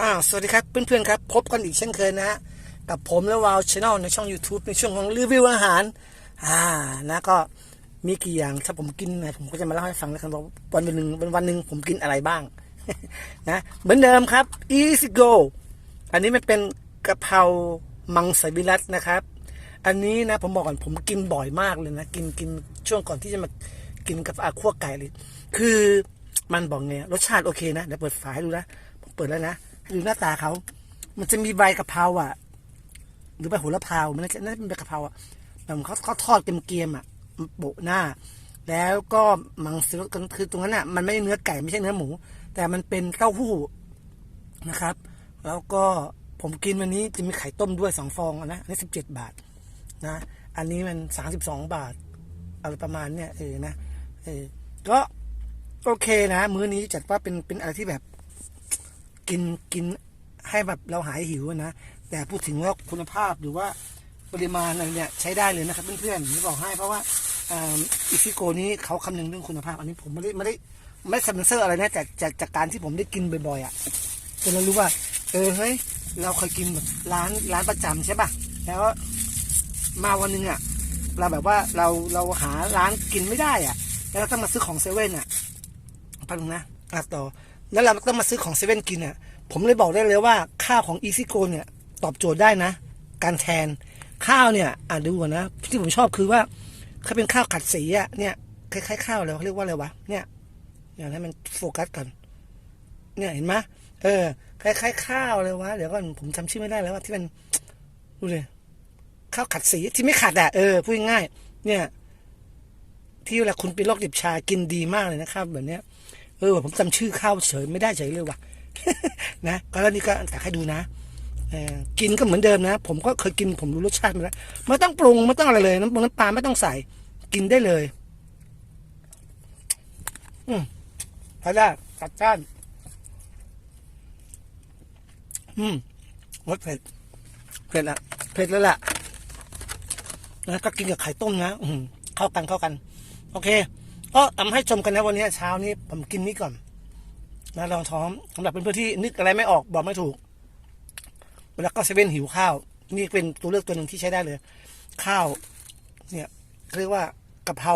อ่าสวัสดีครับเพื่อนๆครับ พบกันอีกเช่นเคยนะฮะกับผมและวาวช anel ในช่อง YouTube ในช่วงของรีวิวอาหาร อ่านะก็มีกี่อย่างถ้าผมกินนะผมก็จะมาเล่าให้ฟังนะครับว่าวันหนึ่งวันวันหนึ่งผมกินอะไรบ้าง นะเหมือนเดิมครับ easy go อันนี้มันเป็นกะเพรามังสวิรัตนะครับ อันนี้นะผมบอกก่อนผมกินบ่อยมากเลยนะกินกินช่วงก่อนที่จะมากินกับอาคั่วไก่เลย คือมันบอกไงรสชาติโอเคนะเดี๋ยวเปิดฝาให้ดูนะผมเปิดแล้วนะ ดูหน้าตาเขา มันจะมีใบกะเพราอะ หรือใบโหระพามันน่าจะน่าจะเป็นใบกะเพราอะแบบเขาเขาทอดเกรียมๆอะโปะหน้า แล้วก็มังสวิรัตคือตรงนั้นอะ มันไม่ใช่เนื้อไก่ไม่ใช่เนื้อหมู แต่มันเป็นเต้าหู้นะครับ แล้วก็ผมกินวันนี้จะมีไข่ต้มด้วยสองฟองนะอันนี้สิบเจ็ดบาทนะ อันนี้มันสามสิบสองบาทอะไรประมาณเนี้ยเออนะเออก็โอเคนะ มื้อนี้จัดว่าเป็นเป็นอะไรที่แบบ กินกินให้แบบเราหายหิวนะ แต่พูดถึงว่าคุณภาพหรือว่าปริมาณอะไรเนี่ยใช้ได้เลยนะครับเพื่อนๆผมบอกให้เพราะว่าอ่าอิฟิโกนี้เขาคำนึงเรื่องคุณภาพ อันนี้ผมไม่ได้ไม่ได้ไม่ได้สปอนเซอร์อะไรนะแต่จากจากการที่ผมได้กินบ่อยๆอะจนเรารู้ว่า เออเฮ้ยเราเคยกินแบบร้านร้านประจำใช่ป่ะแล้วมาวันหนึงอะเราแบบว่าเราเราหาร้านกินไม่ได้อะ แล้วเราต้องมาซื้อของเซเว่นอะแป๊บนึงนะอะต่อ แล้วเราต้องมาซื้อของเซเว่นกินอะผมเลยบอกได้เลยว่าข้าวของอีซิโกเนี่ยตอบโจทย์ได้นะ การแทนข้าวเนี่ยอะดูก่อนนะที่ผมชอบคือว่าเขาเป็นข้าวขัดสีอะเนี่ยคล้ายๆข้าวอะไรเขาเรียกว่าอะไรวะเนี่ยอย่างให้มันโฟกัสกันเนี่ยเห็นไหมเออคล้ายๆข้าวเลยวะเดี๋ยวก่อนผมจำชื่อไม่ได้แล้วว่าที่มันดูเลยข้าวขัดสีที่ไม่ขัดอะเออพูดง่ายเนี่ย ที่เวลาคุณเป็นโรคดิบชากินดีมากเลยนะครับแบบเนี้ย เออผมจำชื่อข้าวเฉยไม่ได้เฉยเลยว่ะนะก็แล้วนี่ก็แต่ให้ดูนะกินก็เหมือนเดิมนะ ผมก็เคยกินผมรู้รสชาติมาแล้วไม่ต้องปรุงไม่ต้องอะไรเลยน้ำปรุงน้ำปลาไม่ต้องใส่ กินได้เลย อืมพอได้จัดจ้านอืมรสเผ็ดเผ็ดละเผ็ดแล้วล่ะนะก็กินกับไข่ต้มนะ อืมเข้ากันเข้ากัน โอเค ก็ทำให้ชมกันนะวันนี้เช้านี้ผมกินนี้ก่อนนะลองท้องสำหรับเพื่อนๆที่นึกอะไรไม่ออกบอกไม่ถูกแล้วก็เซเว่นหิวข้าว นี่เป็นตัวเลือกตัวหนึ่งที่ใช้ได้เลย ข้าว เนี่ยเรียกว่ากะเพรา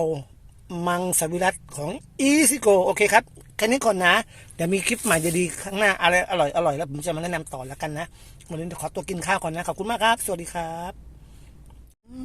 มังสวิรัตของอีซิโกโอเคครับ แค่นี้ก่อนนะ เดี๋ยวมีคลิปใหม่จะดีข้างหน้าอะไรอร่อยอร่อยแล้วผมจะมาแนะนำต่อแล้วกันนะวันนี้ขอตัวกินข้าวก่อนนะ ขอบคุณมากครับ สวัสดีครับอื